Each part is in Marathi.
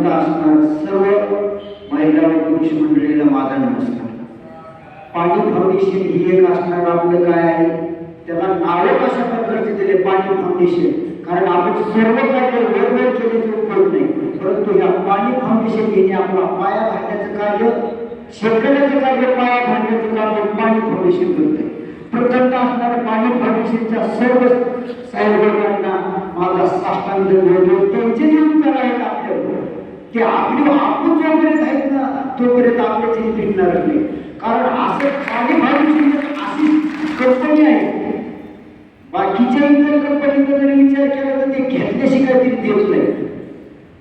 उपस्थित असणार सर्व महिला व पुरुष मंडळीला माझा नमस्कार. पाणी फाउंडेशन ही एक असणार आपलं काय आहे? त्याला नावे कशा प्रकारचे दिले पाणी फाउंडेशन? कारण आपण सर्व कार्य वेगवेगळे केले तर उपयोग नाही. परंतु ह्या पाणी फाउंडेशन घेणे आपला पाया घालण्याचं कार्य शेतकऱ्याचं कार्य पाया घालण्याचं कार्य पाणी फाउंडेशन करते प्रचंड असणाऱ्या पाणी फाउंडेशनच्या सर्व साहेबांना माझा साष्टांग त्यांचे जे नियुक्त आहेत आपल्याबरोबर ते आपली आपण जोपर्यंत आहेत ना तोपर्यंत आपले चिन्ह टिकणार नाही. कारण असं पाणी चिन्ह अशी कंपनी आहे. बाकीच्या इतर कंपनीचा जरी विचार केला तर ते घेतल्याशी काहीतरी देत नाही.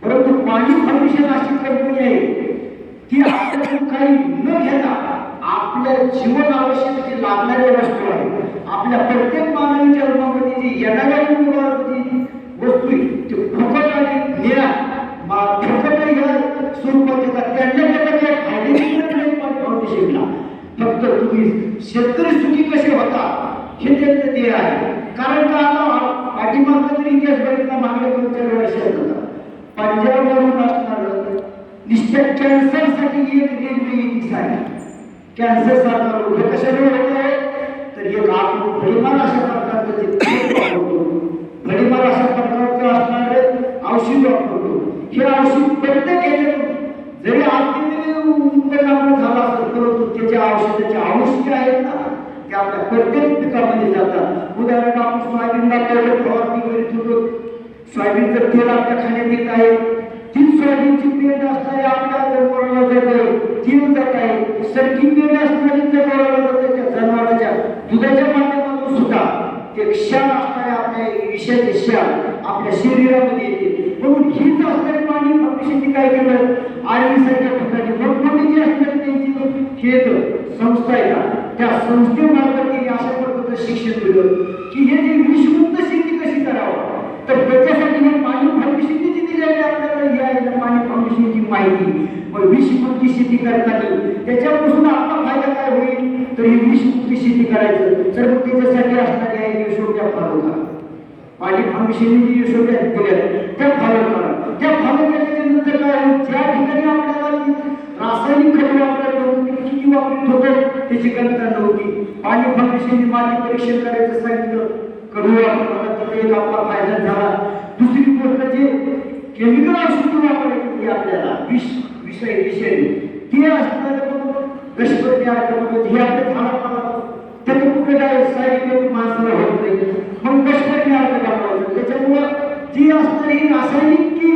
परंतु पाणी फाउंडेशन अशी कंपनी आहे ती आपण काही न घेता आपल्या जीवन आवश्यक जी लागणाऱ्या वस्तू आहेत आपल्या प्रत्येक मानवीच्या जन्मामध्ये जी येणाऱ्या जी शिकला फक्त तुम्ही शेतकरी सुखी कसे होता हे त्यांचं ध्येय आहे. कारण का आता पाठीमागचा तरी इतिहास बघितला मागल्या दोन चार वर्षात होता. पंजाबवरून असणार नुसत्या कॅन्सरसाठी एक वेगळी आहे कॅन्सर सारखा रोग हे कशामुळे होत? आहे तर एक आपण भडीमार अशा प्रकारचं भडीमार अशा प्रकारचं असणारे औषध वापरतो. हे औषध प्रत्येक केलेलं जरी आर्थिक उत्पन्न आपलं झालं असेल परंतु त्याच्या औषधाचे आवश्यक आहेत ना ते आपल्या प्रत्येक पिकामध्ये जातात. उदाहरण आपण सोयाबीनला पहिलं फवारणी करीत होतो. सोयाबीनचं तेल आपल्या खाण्यात येत आहे. तीन सोयाबीनची पेंड असणारी आपल्या जनावराला जात आहे तीन जात आहे सरकी पेंड असणारी जनावराला जाते त्या जनावराच्या दुधाच्या माध्यमातून सुद्धा ते क्षार असणारे आपल्या विषयाचे क्षार आपल्या शरीरामध्ये येते. म्हणून हीच असणारे पाणी फाउंडेशनने काय केलं? आर्मीसारख्या ठिकाणी मोठमोठी जे असणारी त्यांची खेळतं त्या संस्थेमार्फत केली अशा प्रकारचं शिक्षण दिलं की हे जे विषमुक्त शेती कशी करावं? तर त्याच्यासाठी हे पाणी फाउंडेशनने जी दिलेली आपल्याला. ही आहे ना पाणी फाउंडेशनची माहिती. मग विषमुक्त शेती करताना त्याच्यापासून आपला फायदा काय होईल? तर ही विषमुक्त शेती करायचं. तर मग त्याच्यासाठी असणाऱ्या या यशोध्या फॉलो करा पाणी फाउंडेशनने जी यशोध्या दिल्या त्या फॉलो करा त्या फॉलो केल्याच्यानंतर काय ज्या ठिकाणी आपल्याला रासायनिक खते वापरायला होती किती वापरत होतो. त्याची कल्पना नव्हती. आणि फाउंडेशनने माती परीक्षण करायचं सांगितलं. करूया मला तिथे एक आपला फायदा झाला. दुसरी गोष्ट जे केमिकल औषध वापरायची आपल्याला. विष विषय विषय. ते असणारे गशपती आक्रमक हे आपल्या झाडाला त्याचं कुठे काय साईड माणसाला होत नाही. मग वापरायचं त्याच्यामुळं जी असणारी रासायनिक की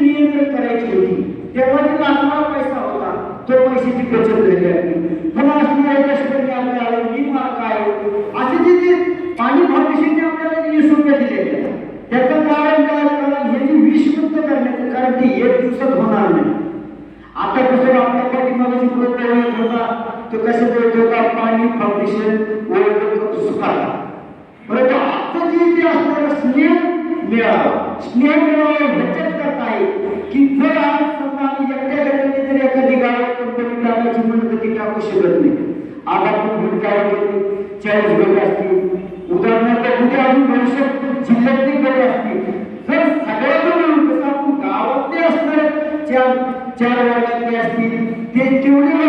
नियंत्रण करायची होती तेव्हा जे लागणारा पैसा होता तो पैशाची बचत झाली आहे पुन्हा असणारे गशपती आपल्याला विमा काय असे जे जे पाणी फाउंडेशनने आपल्याला जे सुविधा दिलेल्या आहेत, त्याचं कारण काय कारण हे जे विषमुक्त करण्याचं कारण ते एक दिवसात होणार नाही आता आपल्या पाठीमागे प्रोग्राम येत होता तो कसं बोलतो का पाणी फाउंडेशन वर्ल्ड कप सुखाला परंतु आता जे ते असणारं स्नेह मिळावं. स्नेह मिळावं बचत करता येईल की जर आज समजा आम्ही एकट्या घटनेने जर एखादी गाडी कंपनी टाकायची म्हणलं तर ती टाकू शकत नाही. आज आपण भूमिका केली चाळीस गट असतील. उदाहरणार्थ उद्या आम्ही भविष्यात जिल्ह्यातली गट असतील. चार वर्गातले असतील ते तेवढे